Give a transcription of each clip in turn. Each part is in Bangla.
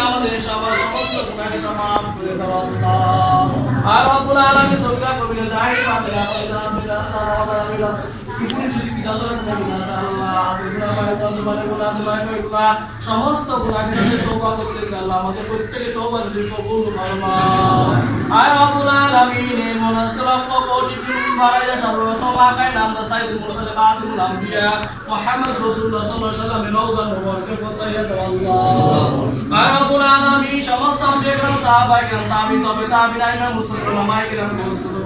আমাদের সবার সমস্ত গুণাকে তমাম করে দাও আল্লাহ আর রব্বুল আলামিন সবিতা কবিলে দাই পাবে আমাদের আমিন সমস্ত গুনাহকে তুমি তওবা করতে আল্লাহ আমাদের প্রত্যেককে তওবা যদি কবুল ফরমা আর রব্বুল আলামিন এই মনাতলাফ কোটি ফিল ফারাইয়া সর্বপ্রথম আকাই নাম দা সাইদুল মুরসালিন কাসিমুল আম্বিয়া মুহাম্মদ রাসূলুল্লাহ সাল্লাল্লাহু আলাইহি ওয়াসাল্লামের রওজা মুবারকে পৌঁছাইয়া দাও আল্লাহ আর রব্বুল আলামিন সমস্ত আম্বিয়া کرام সাহাবা کرام তাবিঈন তবে তাবিঈন আইমা মুসলিম উলামায়ে کرام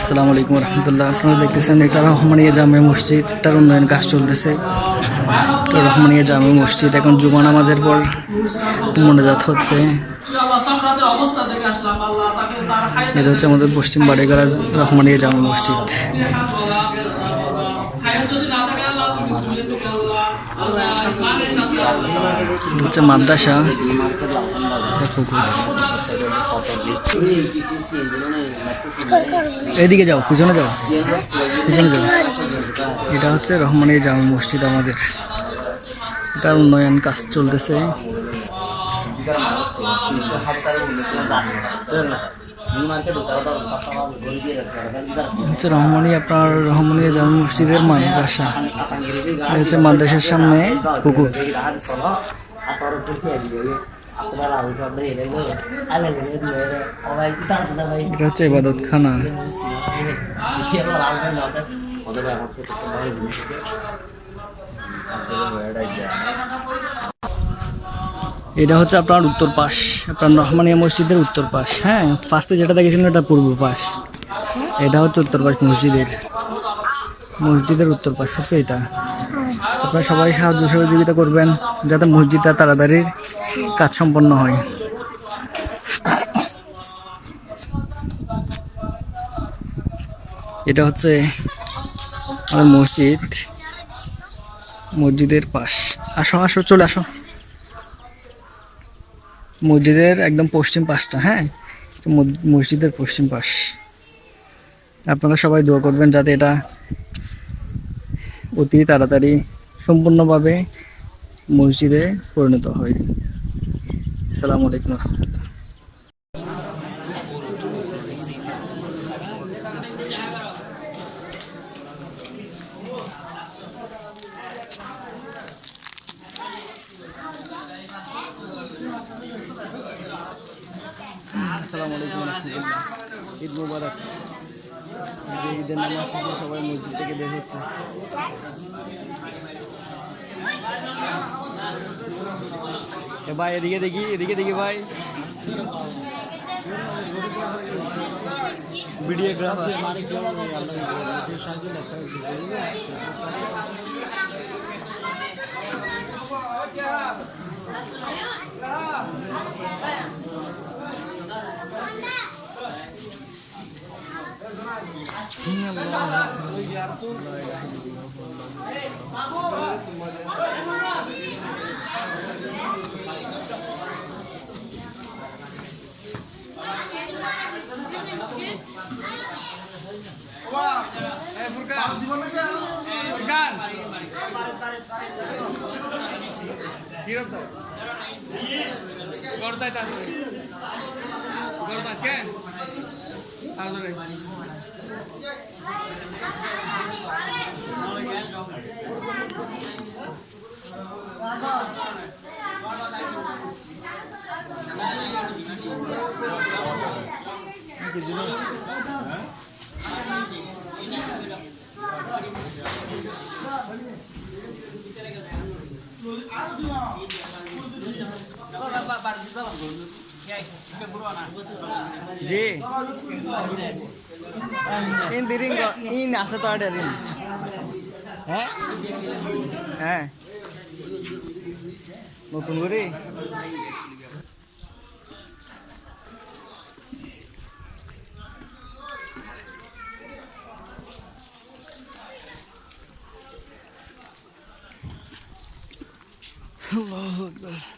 আসসালামু আলাইকুম রহমতুল্লাহ। আপনারা দেখতেছেন এটা রহমানিয়া জামে মসজিদ। এটার উন্নয়ন কাজ চলতেছে। রহমানিয়া জামে মসজিদ। এখন জুমা নামাজের পর মনোজাত হচ্ছে। এটা হচ্ছে আমাদের পশ্চিম বাড়িগড়া রহমানিয়া জামে মসজিদ। হচ্ছে মাদ্রাসা। এইদিকে যাও, পিছনে যাও পিছনে যাও। এটা হচ্ছে রহমানের জামে মসজিদ আমাদের। এটার উন্নয়ন কাজ চলতেছে। হচ্ছে রহমানি, আপনার রহমানিয়া জামে মসজিদের মাদ্রাসা। হচ্ছে মাদ্রাসার সামনে পুকুর। এটা হচ্ছে ইবাদত খানা এটা হচ্ছে আপনার উত্তর পাশ, আপনার রহমানিয়া মসজিদের উত্তর পাশ। হ্যাঁ ফার্স্টে যেটা দেখেছিলেন এটা পূর্ব পাশ। এটা হচ্ছে উত্তর পাশ মসজিদের। মসজিদের উত্তর পাশ হচ্ছে এটা। আপনারা সবাই সাহায্য সহযোগিতা করবেন, যাতে মসজিদটা তাড়াতাড়ি কাজ সম্পন্ন হয়। এটা হচ্ছে মসজিদ, মসজিদের পাশ। আসো আসো, চলে আসো। মসজিদের একদম পশ্চিম পাশটা হ্যাঁ? মসজিদের পশ্চিম পাশ। আপনারা সবাই দোয়া করবেন যাতে এটা অতি তাড়াতাড়ি সম্পূর্ণভাবে মসজিদে পরিণত হয়। আসসালামু আলাইকুম ईद मुबारक ईद नमज मस्जिद भाई देखी एदी के देखी भाई videographer Gorda está. Gorda, ¿sí? Kalau bapak Pardi bapak জি। ইন দিরিং ইন আছে তো আডে দিন। হ্যাঁ? হ্যাঁ। নতুন করে? আল্লাহু আকবার।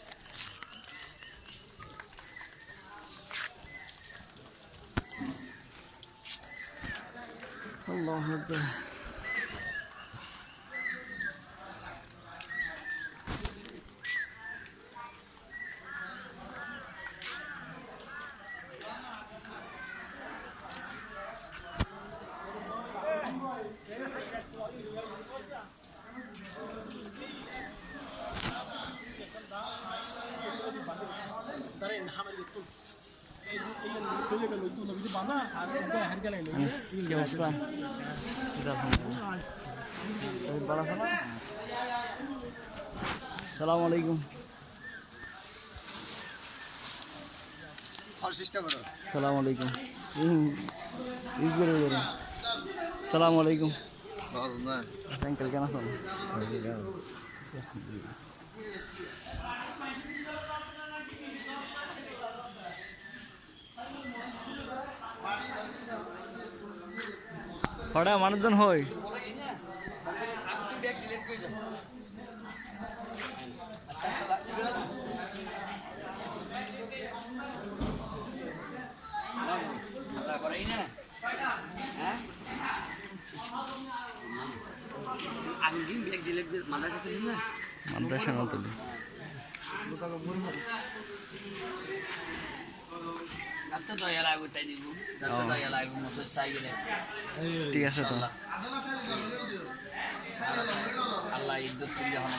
আল্লাহ আকবার আনিস, কি অবস্থা সালাম আলাইকুম সালাম আলাইকুম ইউজ করে করে সালাম আলাইকুম আঙ্কেল কেন আছেন? হঠাৎ মানুষজন হয় মাদ্রাসা না তুলি ঠিক আছে তো আল্লাহ ইদ্যুৎ তুল্য হন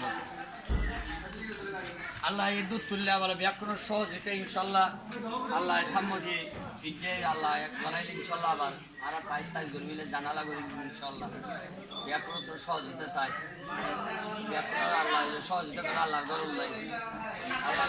আল্লাহ ইদ্যুৎ তুল্য আবার ব্যাকরণ সহজ এটা ইনশাল্লাহ আল্লাহ সাম্মতি ইদ্যে আল্লাহ বানাইলে ইনশাল্লাহ আবার আর পাঁচ তারিখ জন্মিলে জানালা করি ইনশাল্লাহ ব্যাকরণ তো সহজ হতে চাই ব্যাকরণ আল্লাহ সহযোগিতা করে আল্লাহর গরম নাই। আল্লাহ